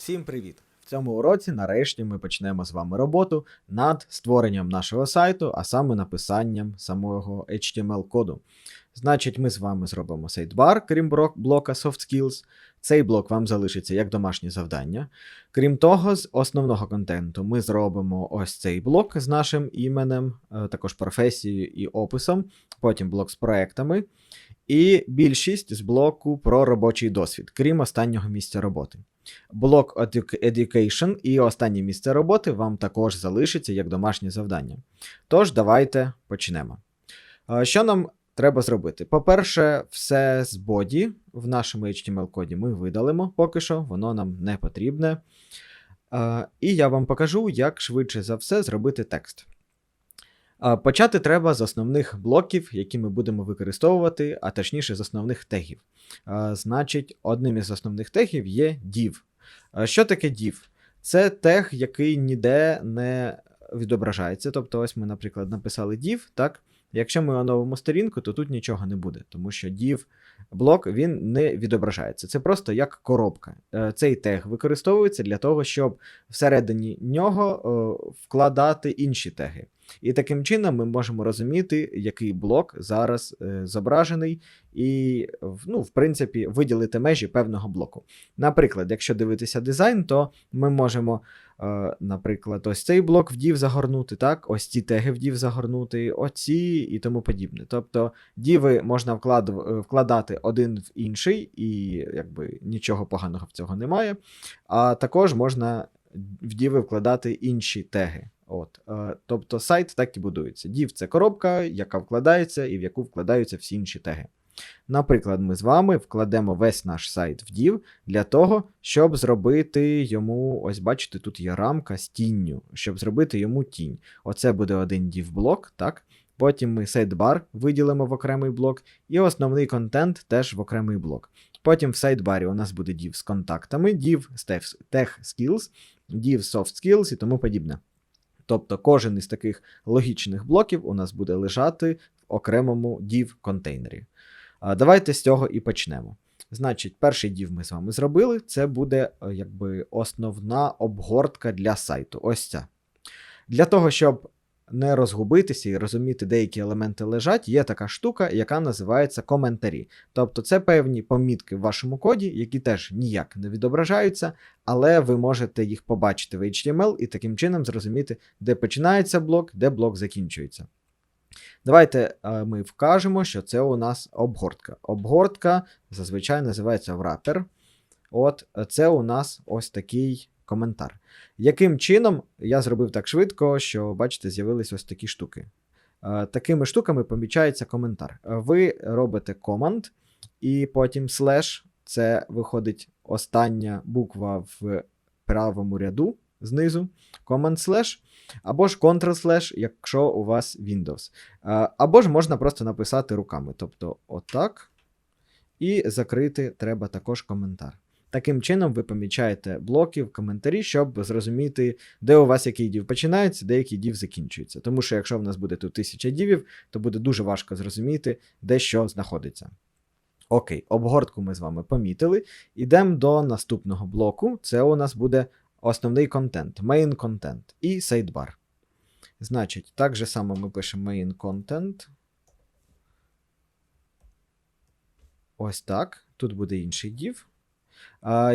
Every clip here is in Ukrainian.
Всім привіт! В цьому уроці нарешті ми почнемо з вами роботу над створенням нашого сайту, а саме написанням самого HTML-коду. Значить, ми з вами зробимо сайдбар, крім блока Soft Skills. Цей блок вам залишиться як домашнє завдання. Крім того, з основного контенту ми зробимо ось цей блок з нашим іменем, е, також професією і описом, потім блок з проектами, і більшість з блоку про робочий досвід, крім останнього місця роботи. Блок Education і останнє місце роботи вам також залишиться як домашнє завдання. Тож, давайте почнемо. Е, Що нам треба зробити? По-перше, все з боді в нашому HTML-коді ми видалимо поки що, воно нам не потрібне. Е, І я вам покажу, як швидше за все зробити текст. Почати треба з основних блоків, які ми будемо використовувати, а точніше з основних тегів. Значить, одним із основних тегів є div. Що таке div? Це тег, який ніде не відображається. Тобто, ось ми, наприклад, написали div, так? Якщо ми оновимо сторінку, то тут нічого не буде, тому що div блок він не відображається. Це просто як коробка. Е, Цей тег використовується для того, щоб всередині нього е, вкладати інші теги. І таким чином ми можемо розуміти, який блок зараз е, зображений, і, ну, в принципі, виділити межі певного блоку. Наприклад, якщо дивитися дизайн, то ми можемо, наприклад, ось цей блок в div загорнути, так, ось ці теги в загорнути, оці і тому подібне. Тобто діви можна вклад- е, вкладати один в інший, і якби нічого поганого в цього немає. А також можна в діви вкладати інші теги. От, е, тобто сайт так і будується. Div – це коробка, яка вкладається і в яку вкладаються всі інші теги. Наприклад, ми з вами вкладемо весь наш сайт в div для того, щоб зробити йому, ось бачите, тут є рамка з тінню, щоб зробити йому тінь. Оце буде один div-блок, так? Потім ми сайдбар виділимо в окремий блок, і основний контент теж в окремий блок. Потім в сайдбарі у нас буде div з контактами, div tech skills, div soft skills і тому подібне. Тобто кожен із таких логічних блоків у нас буде лежати в окремому div контейнері. Давайте з цього і почнемо. Значить, перший div ми з вами зробили. Це буде е, якби основна обгортка для сайту. Ось ця. Для того, щоб не розгубитися і розуміти, деякі елементи лежать, є така штука, яка називається коментарі. Тобто це певні помітки в вашому коді, які теж ніяк не відображаються, але ви можете їх побачити в HTML і таким чином зрозуміти, де починається блок, де блок закінчується. Давайте е, ми вкажемо, що це у нас обгортка. Обгортка зазвичай називається wrapper. От е, це у нас ось такий коментар. Яким чином я зробив так швидко, що, бачите, з'явились ось такі штуки. Е, Такими штуками помічається коментар. Ви робите команд, і потім слеш, це виходить остання буква в правому ряду знизу, command slash, або ж Ctrl slash, якщо у вас Windows. Або ж можна просто написати руками. Тобто, отак. І закрити треба також коментар. Таким чином, ви помічаєте блоки в коментарі, щоб зрозуміти, де у вас який дів починається, де який дів закінчується. Тому що якщо в нас буде тут тисяча дівів, то буде дуже важко зрозуміти, де що знаходиться. Окей, обгортку ми з вами помітили. Ідемо до наступного блоку. Це у нас буде основний контент, main content і sidebar. Значить, так же само ми пишемо main content. Ось так. Тут буде інший div.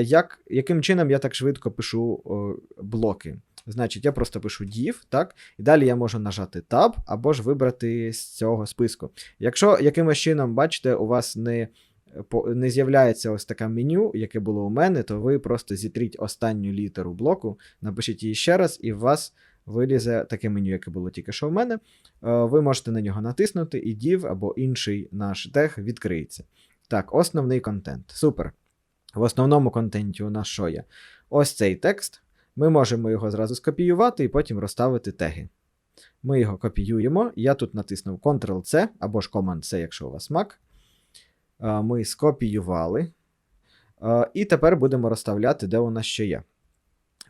Як, яким чином я так швидко пишу о, блоки? Значить, я просто пишу div, так? І далі я можу нажати Tab або ж вибрати з цього списку. Якщо якимось чином, бачите, у вас не, не з'являється ось таке меню, яке було у мене, то ви просто зітріть останню літеру блоку, напишіть її ще раз, і у вас вилізе таке меню, яке було тільки що в мене. Е, Ви можете на нього натиснути, і div або інший наш тег відкриється. Так, основний контент. Супер. В основному контенті у нас що є? Ось цей текст. Ми можемо його зразу скопіювати і потім розставити теги. Ми його копіюємо. Я тут натиснув Ctrl-C або ж Command-C, якщо у вас Mac. Ми скопіювали. І тепер будемо розставляти, де у нас ще є.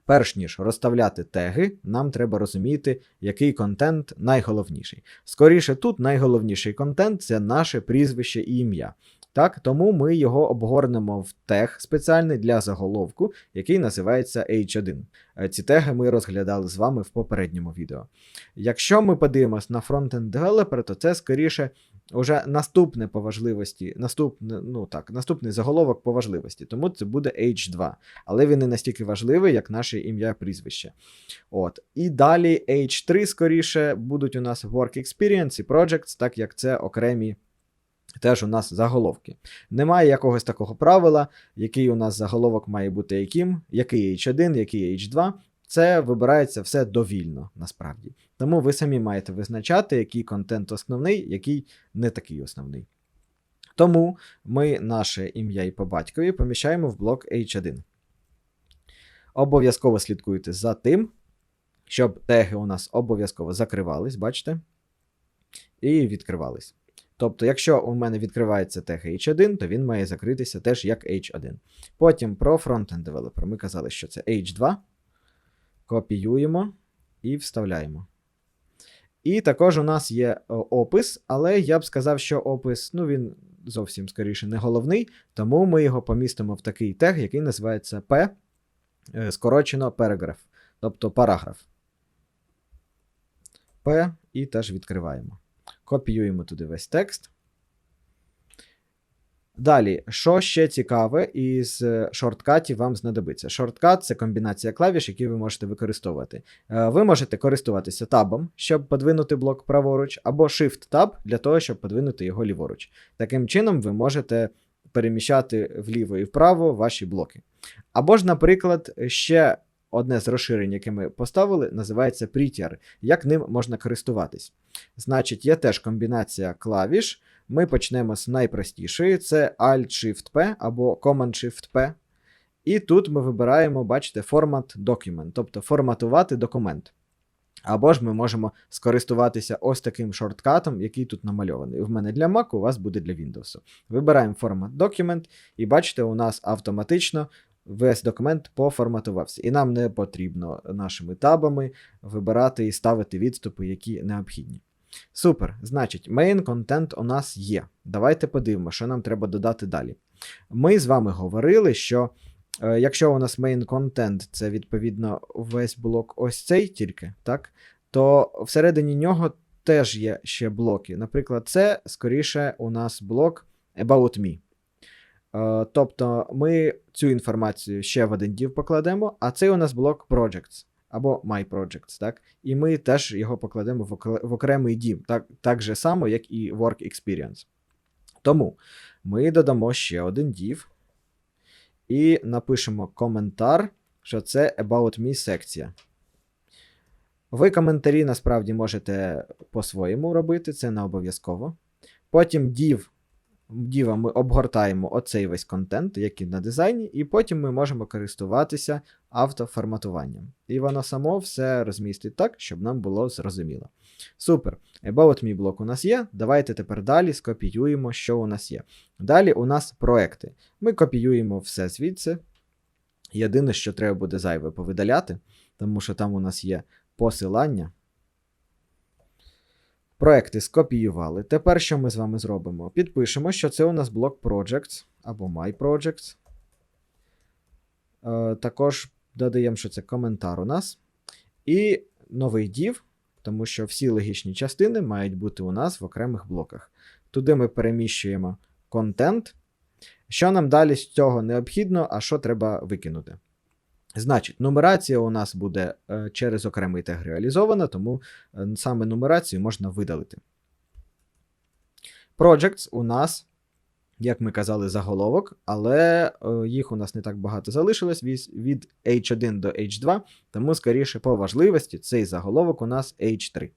Перш ніж розставляти теги, нам треба розуміти, який контент найголовніший. Скоріше, тут найголовніший контент це наше прізвище і ім'я. Так, тому ми його обгорнемо в тег спеціальний для заголовку, який називається H1. Е, Ці теги ми розглядали з вами в попередньому відео. Якщо ми подивимось на фронтенд девелопер, то це скоріше уже наступне по важливості, наступне, ну так, наступний заголовок по важливості, тому це буде H2. Але він не настільки важливий, як наше ім'я прізвище. От. І далі H3, скоріше, будуть у нас Work Experience і Projects, так як це окремі. Теж у нас заголовки. Немає якогось такого правила, який у нас заголовок має бути яким, який H1, який H2. Це вибирається все довільно, насправді. Тому ви самі маєте визначати, який контент основний, який не такий основний. Тому ми наше ім'я і по батькові поміщаємо в блок H1. Обов'язково слідкуйте за тим, щоб теги у нас обов'язково закривались, бачите? І відкривались. Тобто, якщо у мене відкривається тег H1, то він має закритися теж як H1. Потім про Frontend Developer. Ми казали, що це H2. Копіюємо і вставляємо. І також у нас є опис, але я б сказав, що опис, ну він зовсім скоріше не головний, тому ми його помістимо в такий тег, який називається P, е, скорочено параграф, тобто параграф. P і теж відкриваємо. Копіюємо туди весь текст. Далі, що ще цікаве, із е, шорткатів вам знадобиться. Шорткат це комбінація клавіш, які ви можете використовувати. Е, Ви можете користуватися табом, щоб подвинути блок праворуч, або Shift-Tab для того, щоб подвинути його ліворуч. Таким чином, ви можете переміщати вліво і вправо ваші блоки. Або ж, наприклад, ще одне з розширень, яке ми поставили, називається Prettier. Як ним можна користуватись? Значить, є теж комбінація клавіш. Ми почнемо з найпростішої: це Alt-Shift-P або Command-Shift-P. І тут ми вибираємо, бачите, формат Document, тобто форматувати документ. Або ж ми можемо скористуватися ось таким шорткатом, який тут намальований. В мене для Mac, у вас буде для Windows. Вибираємо формат Document, і бачите, у нас автоматично весь документ поформатувався. І нам не потрібно нашими табами вибирати і ставити відступи, які необхідні. Супер. Значить, main контент у нас є. Давайте подивимося, що нам треба додати далі. Ми з вами говорили, що е, якщо у нас main контент це відповідно весь блок ось цей тільки, так, то всередині нього теж є ще блоки. Наприклад, це скоріше у нас блок About Me. Е, тобто ми цю інформацію ще в один div покладемо, а цей у нас блок Projects або My Projects, так? І ми теж його покладемо в, окремий div, так, так же само, як і Work Experience. Тому ми додамо ще один div і напишемо коментар, що це About Me секція. Ви коментарі насправді можете по-своєму робити, це не обов'язково. Потім div діва ми обгортаємо оцей весь контент, який на дизайні, і потім ми можемо користуватися автоформатуванням. І воно само все розмістить так, щоб нам було зрозуміло. Супер. About Me блок у нас є. Давайте тепер далі скопіюємо, що у нас є. Далі у нас проекти. Ми копіюємо все звідси. Єдине, що треба буде зайве повидаляти, тому що там у нас є посилання. Проекти скопіювали. Тепер що ми з вами зробимо? Підпишемо, що це у нас блок Projects або My Projects. Е, також додаємо, що це коментар у нас. І новий div, тому що всі логічні частини мають бути у нас в окремих блоках. Туди ми переміщуємо контент. Що нам далі з цього необхідно, а що треба викинути? Значить, нумерація у нас буде е, через окремий тег реалізована, тому е, саме нумерацію можна видалити. Projects у нас, як ми казали, заголовок, але е, їх у нас не так багато залишилось від, від H1 до H2, тому, скоріше, по важливості цей заголовок у нас H3.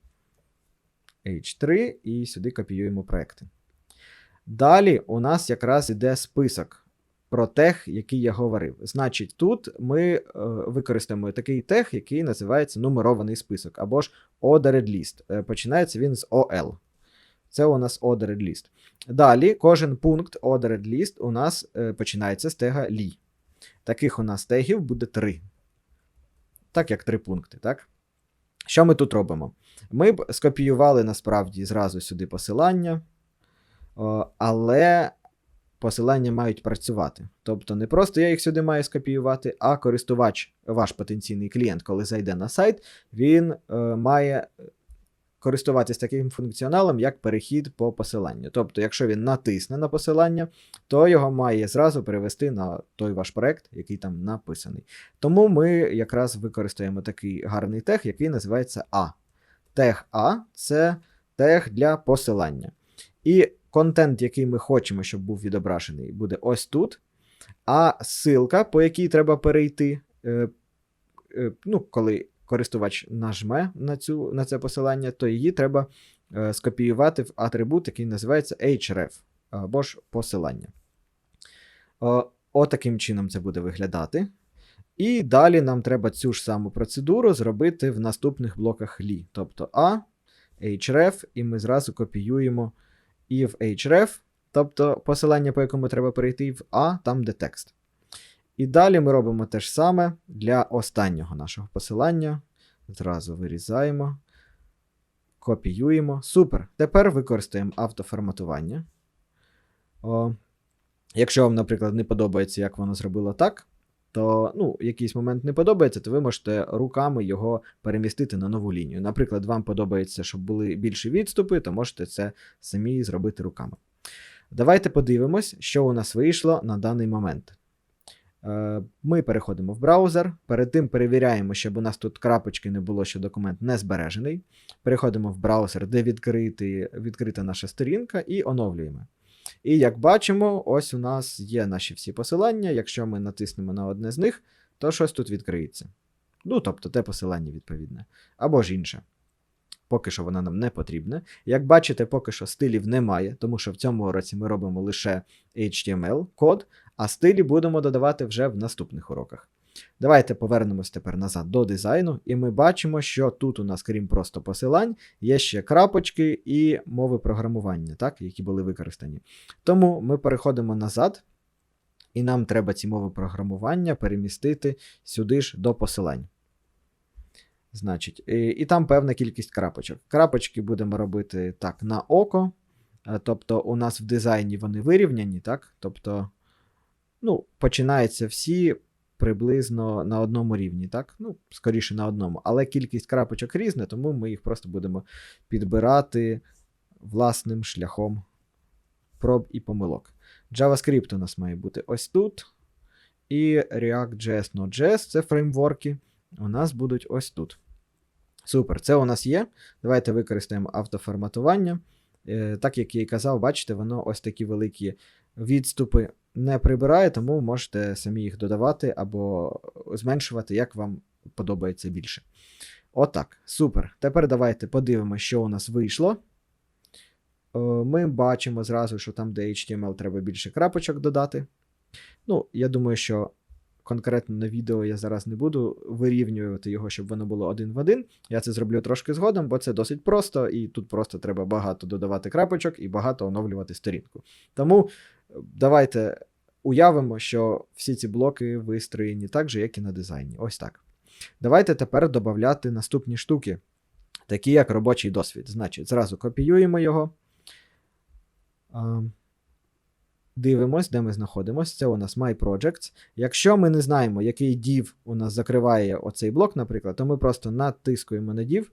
H3, і сюди копіюємо проекти. Далі у нас якраз іде список про тег, який я говорив. Значить, тут ми е, використаємо такий тег, який називається нумерований список, або ж ordered list. Е, починається він з OL. Це у нас ordered list. Далі кожен пункт ordered list у нас е, починається з тега li. Таких у нас тегів буде три. Так як три пункти, так? Що ми тут робимо? Ми б скопіювали насправді зразу сюди посилання, але посилання мають працювати. Тобто не просто я їх сюди маю скопіювати, а користувач, ваш потенційний клієнт, коли зайде на сайт, він е, має користуватись таким функціоналом, як перехід по посиланню. Тобто, якщо він натисне на посилання, то його має зразу перевести на той ваш проект, який там написаний. Тому ми якраз використаємо такий гарний тег, який називається А. Тег А це тег для посилання. І контент, який ми хочемо, щоб був відображений, буде ось тут. А ссылка, по якій треба перейти, е, е, ну, коли користувач нажме на, цю, на це посилання, то її треба е, скопіювати в атрибут, який називається href або ж посилання. Отаким чином це буде виглядати. І далі нам треба цю ж саму процедуру зробити в наступних блоках лі. Тобто A, href, і ми зразу копіюємо і в href, тобто посилання, по якому треба перейти, в A, там де текст. І далі ми робимо те ж саме для останнього нашого посилання. Зразу вирізаємо, копіюємо. Супер. Тепер використаємо автоформатування. О, Якщо вам, наприклад, не подобається, як воно зробило так, то ну, якийсь момент не подобається, то ви можете руками його перемістити на нову лінію. Наприклад, вам подобається, щоб були більші відступи, то можете це самі зробити руками. Давайте подивимось, що у нас вийшло на даний момент. Е, Ми переходимо в браузер. Перед тим перевіряємо, щоб у нас тут крапочки не було, що документ не збережений. Переходимо в браузер, де відкрити, відкрита наша сторінка, і оновлюємо. І як бачимо, ось у нас є наші всі посилання. Якщо ми натиснемо на одне з них, то щось тут відкриється. Ну, тобто те посилання відповідне. Або ж інше. Поки що воно нам не потрібне. Як бачите, поки що стилів немає, тому що в цьому році ми робимо лише HTML-код, а стилі будемо додавати вже в наступних уроках. Давайте повернемось тепер назад до дизайну, і ми бачимо, що тут у нас, крім просто посилань, є ще крапочки і мови програмування, так, які були використані. Тому ми переходимо назад, і нам треба ці мови програмування перемістити сюди ж до посилань. Значить, і, і там певна кількість крапочок. Крапочки будемо робити так на око. е, Тобто, у нас в дизайні вони вирівняні, так? Тобто, ну, починаються всі приблизно на одному рівні, так? Ну, скоріше на одному. Але кількість крапочок різна, тому ми їх просто будемо підбирати власним шляхом проб і помилок. JavaScript у нас має бути ось тут. І React.js, Node.js це фреймворки. У нас будуть ось тут. Супер, це у нас є. Давайте використаємо автоформатування. Е, так як я і казав, бачите, воно ось такі великі відступи не прибирає, тому можете самі їх додавати або зменшувати, як вам подобається більше. Отак. Супер. Тепер давайте подивимося, що у нас вийшло. Е, Ми бачимо зразу, що там, де HTML, треба більше крапочок додати. Ну, я думаю, що конкретно на відео я зараз не буду вирівнювати його, щоб воно було один в один. Я це зроблю трошки згодом, бо це досить просто, і тут просто треба багато додавати крапочок і багато оновлювати сторінку. Тому давайте уявимо, що всі ці блоки вистроєні так же, як і на дизайні. Ось так. Давайте тепер додати наступні штуки, такі як робочий досвід. Значить, зразу копіюємо його. Дивимось, де ми знаходимося. Це у нас My Projects. Якщо ми не знаємо, який div у нас закриває оцей блок, наприклад, то ми просто натискуємо на div,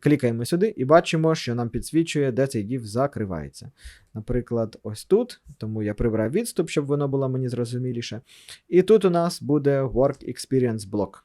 клікаємо сюди і бачимо, що нам підсвічує, де цей div закривається. Наприклад, ось тут, тому я прибрав відступ, щоб воно було мені зрозуміліше. І тут у нас буде Work Experience блок.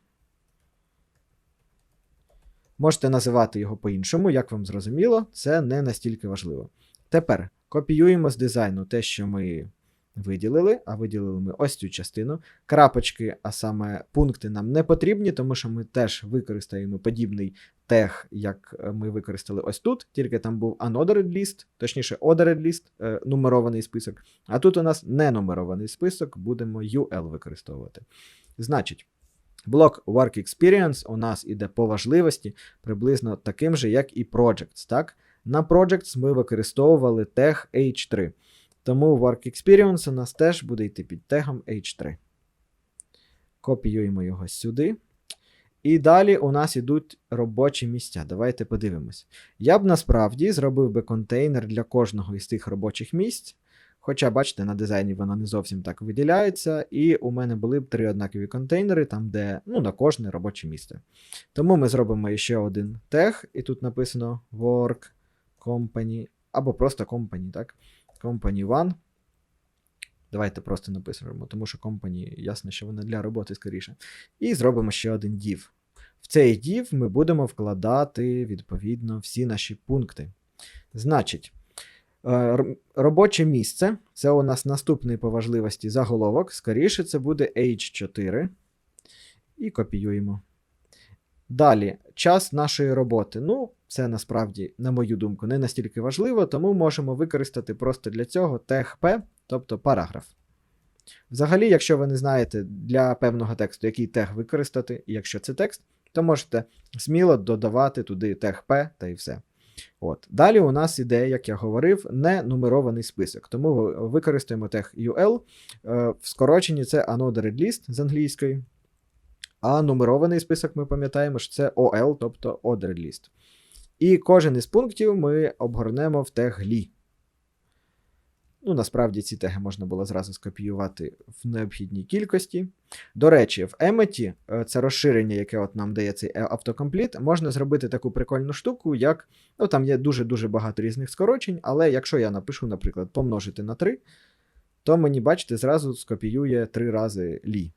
Можете називати його по-іншому, як вам зрозуміло, це не настільки важливо. Тепер копіюємо з дизайну те, що ми виділили, а виділили ми ось цю частину. Крапочки, а саме пункти нам не потрібні, тому що ми теж використаємо подібний тег, як е, ми використали ось тут, тільки там був unordered list, точніше, ordered list, е, нумерований список. А тут у нас не нумерований список, будемо UL використовувати. Значить. Блок Work Experience у нас іде по важливості приблизно таким же, як і Projects. Так? На Projects ми використовували тег H3. Тому Work Experience у нас теж буде йти під тегом H3. Копіюємо його сюди. І далі у нас йдуть робочі місця. Давайте подивимось. Я б насправді зробив би контейнер для кожного із тих робочих місць. Хоча, бачите, на дизайні воно не зовсім так виділяється, і у мене були б три однакові контейнери, там, де ну, на кожне робоче місце. Тому ми зробимо ще один тег, і тут написано Work Company, або просто Company, так? Company One. Давайте просто напишемо, тому що Company, ясно, що вона для роботи скоріше. І зробимо ще один div. В цей div ми будемо вкладати відповідно всі наші пункти. Значить, е, робоче місце це у нас наступний по важливості заголовок. Скоріше це буде H4. І копіюємо. Далі, час нашої роботи. Ну, це насправді, на мою думку, не настільки важливо, тому можемо використати просто для цього тег P, тобто параграф. Взагалі, якщо ви не знаєте для певного тексту, який тег використати, і якщо це текст, то можете сміло додавати туди тег P та і все. От. Далі у нас іде, як я говорив, не нумерований список. Тому ви- використаємо тег UL. Е, В скороченні це Another з англійської. А нумерований список ми пам'ятаємо, що це OL, тобто Ordered. І кожен із пунктів ми обгорнемо в тег ly. Ну, насправді ці теги можна було зразу скопіювати в необхідній кількості. До речі, в Emmet, е, це розширення, яке от нам дає цей е, автокомпліт, можна зробити таку прикольну штуку, як. Ну, там є дуже-дуже багато різних скорочень, але якщо я напишу, наприклад, помножити на 3, то мені, бачите, зразу скопіює 3 рази лі.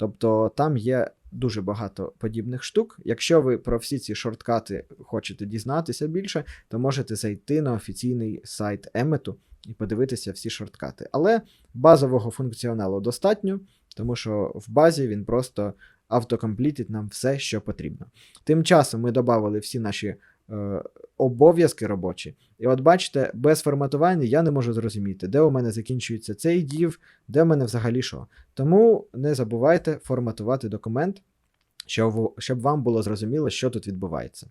Тобто там є дуже багато подібних штук. Якщо ви про всі ці шорткати хочете дізнатися більше, то можете зайти на офіційний сайт Emmet і подивитися всі шорткати. Але базового функціоналу достатньо, тому що в базі він просто автокомплітить нам все, що потрібно. Тим часом ми додали всі наші обов'язки робочі. І от бачите, без форматування я не можу зрозуміти, де у мене закінчується цей div, де у мене взагалі що. Тому не забувайте форматувати документ, щоб вам було зрозуміло, що тут відбувається.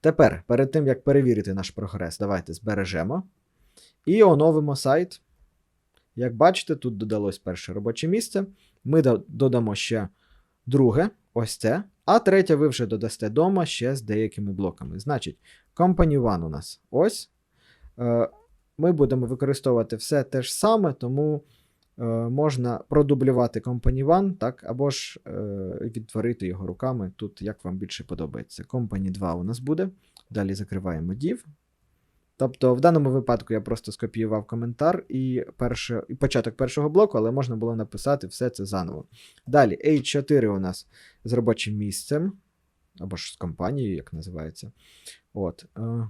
Тепер, перед тим як перевірити наш прогрес, давайте збережемо і оновимо сайт. Як бачите, тут додалось перше робоче місце. Ми додамо ще друге, ось це. А третє ви вже додасте дома ще з деякими блоками. Значить, Company One у нас ось. Е, Ми будемо використовувати все те ж саме, тому е, можна продублювати Company One, так, або ж е, відтворити його руками. Тут як вам більше подобається. Company 2 у нас буде. Далі закриваємо div. Тобто, в даному випадку я просто скопіював коментар і, перше, і початок першого блоку, але можна було написати все це заново. Далі, H4 у нас з робочим місцем, або ж з компанією, як називається. От. Е,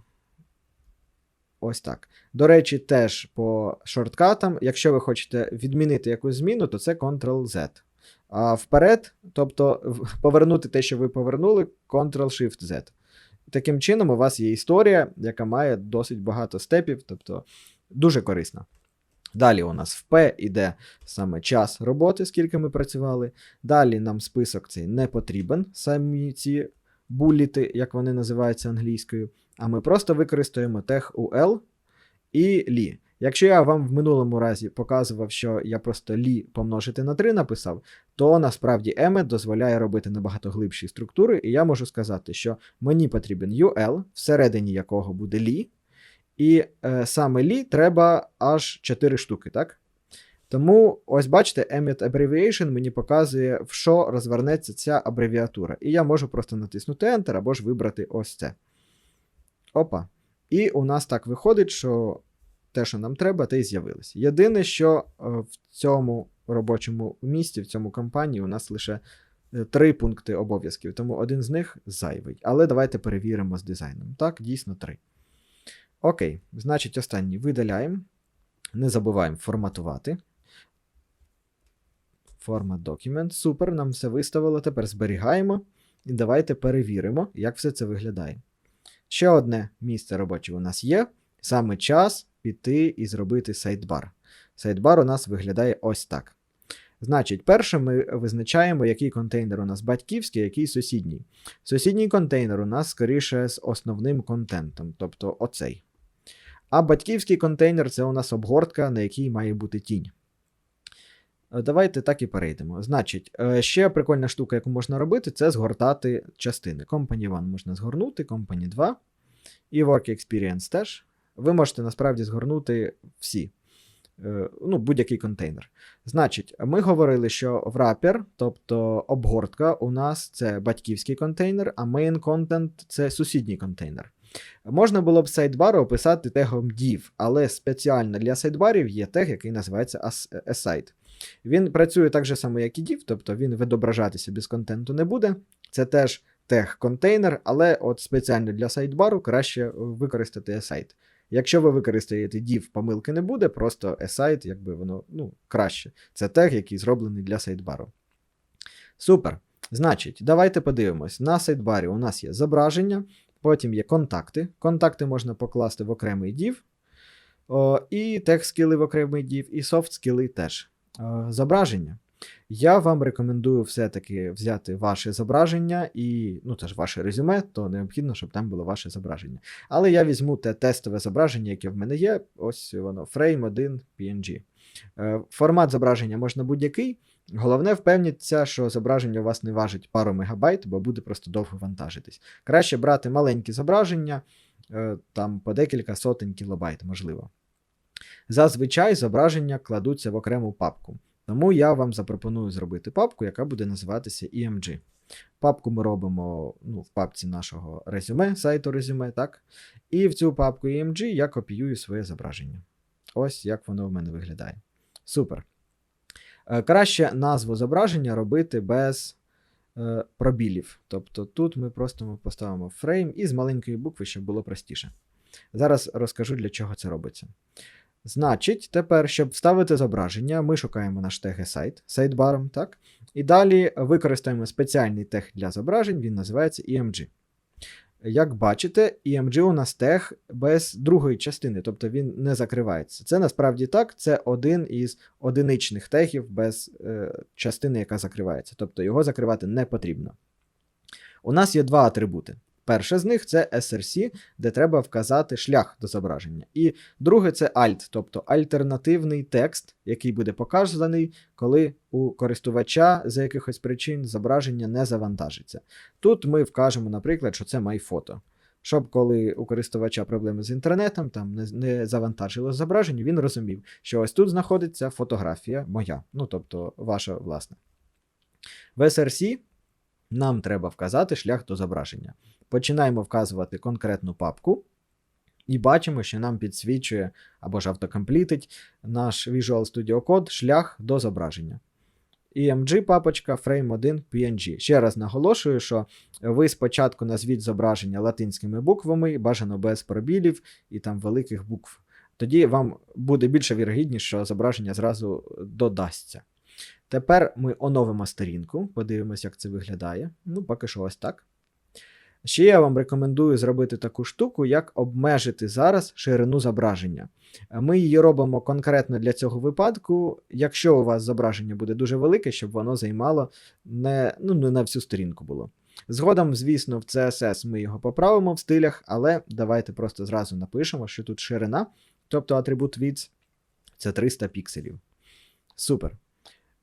ось так. До речі, теж по шорткатам, якщо ви хочете відмінити якусь зміну, то це Ctrl-Z. А вперед, тобто повернути те, що ви повернули, Ctrl-Shift-Z. Таким чином, у вас є історія, яка має досить багато степів, тобто дуже корисна. Далі у нас в P іде саме час роботи, скільки ми працювали. Далі нам список цей не потрібен, самі ці буліти, як вони називаються англійською. А ми просто використаємо тег UL і лі. Якщо я вам в минулому разі показував, що я просто лі помножити на 3 написав, то насправді Emmet дозволяє робити набагато глибші структури, і я можу сказати, що мені потрібен UL, всередині якого буде лі, і е, саме лі треба аж 4 штуки, так? Тому, ось бачите, Emmet Abbreviation мені показує, в що розвернеться ця абревіатура. І я можу просто натиснути Enter або ж вибрати ось це. Опа. І у нас так виходить, що те, що нам треба, те й з'явилось. Єдине, що е, в цьому робочому місці, в цьому кампанії, у нас лише е, три пункти обов'язків, тому один з них зайвий. Але давайте перевіримо з дизайном. Так, дійсно три. Окей, значить, останній видаляємо. Не забуваємо форматувати. Формат документ. Супер, нам все виставило. Тепер зберігаємо. І давайте перевіримо, як все це виглядає. Ще одне місце робоче у нас є. Саме час піти і зробити сайдбар. Сайдбар у нас виглядає ось так. Значить, перше ми визначаємо, який контейнер у нас батьківський, який сусідній. Сусідній контейнер у нас скоріше з основним контентом, тобто оцей. А батьківський контейнер це у нас обгортка, на якій має бути тінь. Е, Давайте так і перейдемо. Значить, е, ще прикольна штука, яку можна робити, це згортати частини. Company 1 можна згорнути, Company 2 і Work Experience теж. Ви можете насправді згорнути всі. е, ну, будь-який контейнер. Значить, ми говорили, що wrapper, тобто обгортка, у нас це батьківський контейнер, а main content це сусідній контейнер. Можна було б сайдбар описати тегом div, але спеціально для сайдбарів є тег, який називається as- aside. Він працює так же само, як і div, тобто він відображатися без контенту не буде. Це теж тег контейнер, але от спеціально для сайдбару краще використати aside. Якщо ви використаєте div, помилки не буде, просто aside, якби воно ну, краще. Це тег, який зроблений для сайдбару. Супер. Значить, давайте подивимось. На сайдбарі у нас є зображення, потім є контакти. Контакти можна покласти в окремий div, о, і тег скіли в окремий div, і софт скіли теж. О, зображення. Я вам рекомендую все-таки взяти ваше зображення і, ну, це ж ваше резюме, то необхідно, щоб там було ваше зображення. Але я візьму те тестове зображення, яке в мене є. Ось воно, frame 1 PNG. Е, Формат зображення можна будь-який. Головне, впевніться, що зображення у вас не важить пару мегабайт, бо буде просто довго вантажитись. Краще брати маленькі зображення, е, там по декілька сотень кілобайт, можливо. Зазвичай зображення кладуться в окрему папку. Тому я вам запропоную зробити папку, яка буде називатися EMG. Папку ми робимо ну, в папці нашого резюме, сайту резюме, так? І в цю папку EMG я копіюю своє зображення. Ось як воно в мене виглядає. Супер. Е, Краще назву зображення робити без е, пробілів. Тобто тут ми просто поставимо фрейм і з маленької букви, щоб було простіше. Зараз розкажу, для чого це робиться. Значить, тепер, щоб вставити зображення, ми шукаємо наш тег сайт сайдбаром, так? І далі використаємо спеціальний тег для зображень, він називається EMG. Як бачите, EMG у нас тег без другої частини, тобто він не закривається. Це насправді так, це один із одиничних тегів без е, частини, яка закривається. Тобто його закривати не потрібно. У нас є два атрибути. Перше з них це SRC, де треба вказати шлях до зображення. І друге це alt, тобто альтернативний текст, який буде показаний, коли у користувача з якихось причин зображення не завантажиться. Тут ми вкажемо, наприклад, що це MyPhoto. Щоб коли у користувача проблеми з інтернетом, там не, не завантажило зображення, він розумів, що ось тут знаходиться фотографія моя, ну тобто ваша власна. В SRC нам треба вказати шлях до зображення. Починаємо вказувати конкретну папку, і бачимо, що нам підсвічує або ж автокомплітить наш Visual Studio Code шлях до зображення. EMG папочка Frame 1 PNG. Ще раз наголошую, що ви спочатку назвіть зображення латинськими буквами, бажано без пробілів і там великих букв. Тоді вам буде більше вірогідність, що зображення зразу додасться. Тепер ми оновимо сторінку, подивимося, як це виглядає. Ну, поки що ось так. Ще я вам рекомендую зробити таку штуку, як обмежити зараз ширину зображення. Ми її робимо конкретно для цього випадку, якщо у вас зображення буде дуже велике, щоб воно займало не, ну, не на всю сторінку було. Згодом, звісно, в CSS ми його поправимо в стилях, але давайте просто зразу напишемо, що тут ширина, тобто атрибут width, це 300 пікселів. Супер.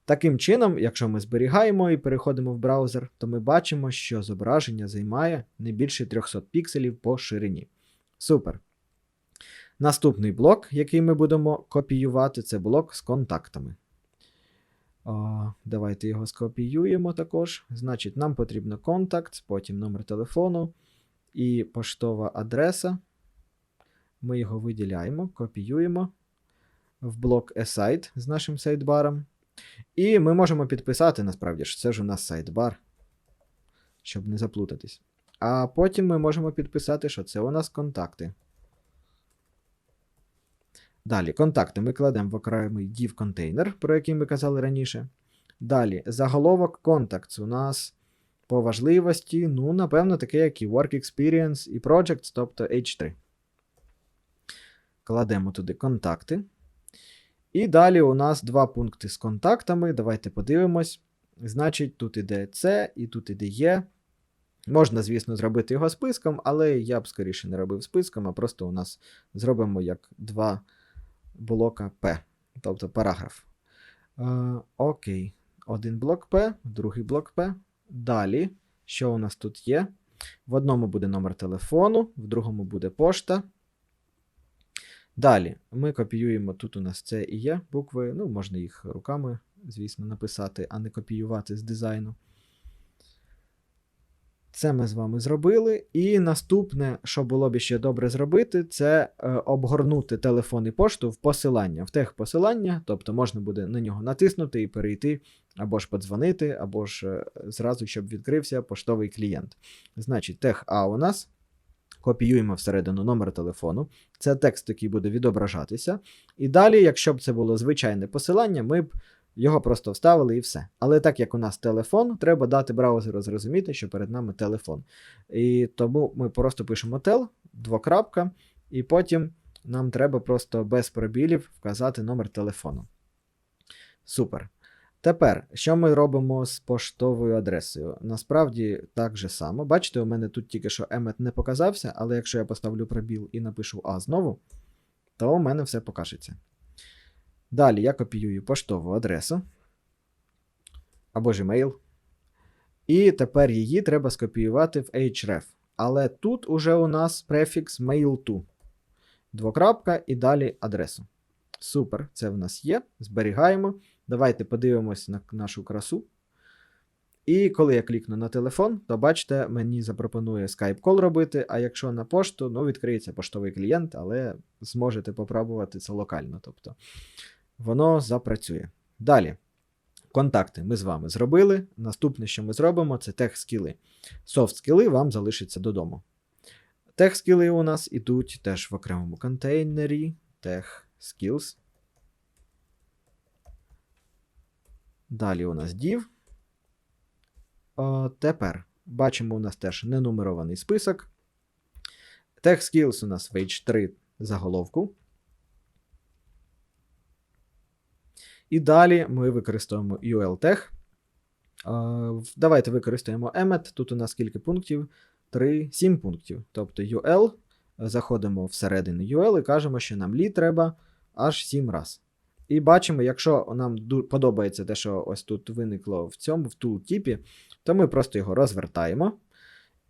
Таким чином, якщо ми зберігаємо і переходимо в браузер, то ми бачимо, що зображення займає не більше 300 пікселів по ширині. Супер. Наступний блок, який ми будемо копіювати, це блок з контактами. О, давайте його скопіюємо також. Значить, нам потрібно контакт, потім номер телефону і поштова адреса. Ми його виділяємо, копіюємо в блок aside з нашим сайдбаром. І ми можемо підписати, насправді що це ж у нас сайдбар, щоб не заплутатись. А потім ми можемо підписати, що це у нас контакти. Далі, контакти ми кладемо в окремий div контейнер, про який ми казали раніше. Далі, заголовок Contacts у нас по важливості, ну, напевно, таке, як і Work Experience і Projects, тобто H3. Кладемо туди контакти. І далі у нас два пункти з контактами. Давайте подивимось. Значить, тут іде С і тут іде Є. Можна, звісно, зробити його списком, але я б скоріше не робив списком, а просто у нас зробимо як два блока П, тобто параграф. Е, окей. Один блок П, другий блок П. Далі, що у нас тут є? В одному буде номер телефону, в другому буде пошта. Далі ми копіюємо, тут у нас це і є букви, ну, можна їх руками, звісно, написати, а не копіювати з дизайну. Це ми з вами зробили. І наступне, що було б ще добре зробити, це е, обгорнути телефон і пошту в посилання, в тех посилання, тобто можна буде на нього натиснути і перейти, або ж подзвонити, або ж е, зразу, щоб відкрився поштовий клієнт. Значить, тех А у нас. Копіюємо всередину номер телефону. Це текст, який буде відображатися. І далі, якщо б це було звичайне посилання, ми б його просто вставили і все. Але так як у нас телефон, треба дати браузеру зрозуміти, що перед нами телефон. І тому ми просто пишемо tel, двокрапка, і потім нам треба просто без пробілів вказати номер телефону. Супер. Тепер, що ми робимо з поштовою адресою? Насправді так же само. Бачите, у мене тут тільки що емет не показався, але якщо я поставлю пробіл і напишу А знову, то у мене все покажеться. Далі я копіюю поштову адресу або ж email. І тепер її треба скопіювати в href. Але тут уже у нас префікс mail to. Двокрапка і далі адресу. Супер, це в нас є. Зберігаємо. Давайте подивимось на нашу красу. І коли я клікну на телефон, то бачите, мені запропонує Skype Call робити, а якщо на пошту, ну, відкриється поштовий клієнт, але зможете попробувати це локально. Тобто воно запрацює. Далі. Контакти ми з вами зробили. Наступне, що ми зробимо, це тех-скіли. Софт-скіли вам залишаться додому. Тех-скіли у нас ідуть теж в окремому контейнері. Тех-skills. Далі у нас div. Тепер бачимо, у нас теж ненумерований список. TechSkills у нас в H3 заголовку. І далі ми використовуємо UL-Tech. Давайте використаємо Emmet. Тут у нас скільки пунктів? 3, 7 пунктів. Тобто UL. Заходимо всередину UL і кажемо, що нам лі треба аж 7 раз. І бачимо, якщо нам подобається те, що ось тут виникло в цьому, в тултіпі, то ми просто його розвертаємо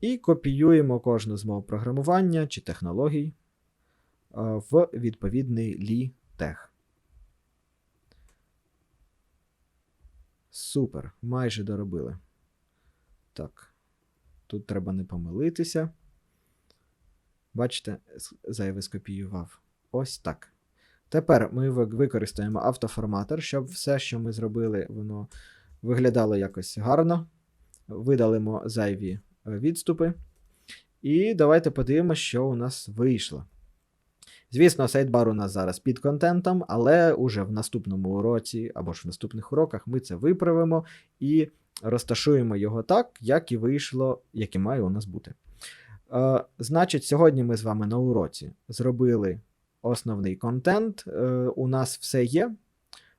і копіюємо кожну з мов програмування чи технологій е, в відповідний літех. Супер, майже доробили. Так. Тут треба не помилитися. Бачите, зайве скопіював. Ось так. Тепер ми використаємо автоформатор, щоб все, що ми зробили, воно виглядало якось гарно. Видалимо зайві е, відступи. І давайте подивимося, що у нас вийшло. Звісно, сайдбар у нас зараз під контентом, але уже в наступному уроці або ж в наступних уроках ми це виправимо і розташуємо його так, як і вийшло, як і має у нас бути. Е, значить, сьогодні ми з вами на уроці зробили основний контент. Е, у нас все є,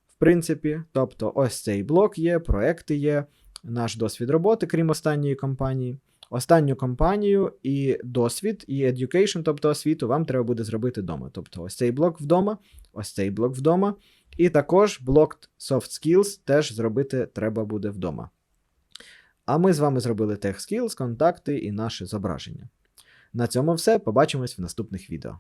в принципі. Тобто, ось цей блок є, проекти є, наш досвід роботи, крім останньої компанії. Останню компанію і досвід, і education, тобто освіту, вам треба буде зробити вдома. Тобто ось цей блок вдома, ось цей блок вдома. І також блок soft skills теж зробити треба буде вдома. А ми з вами зробили Tech Skills, контакти і наше зображення. На цьому все. Побачимось в наступних відео.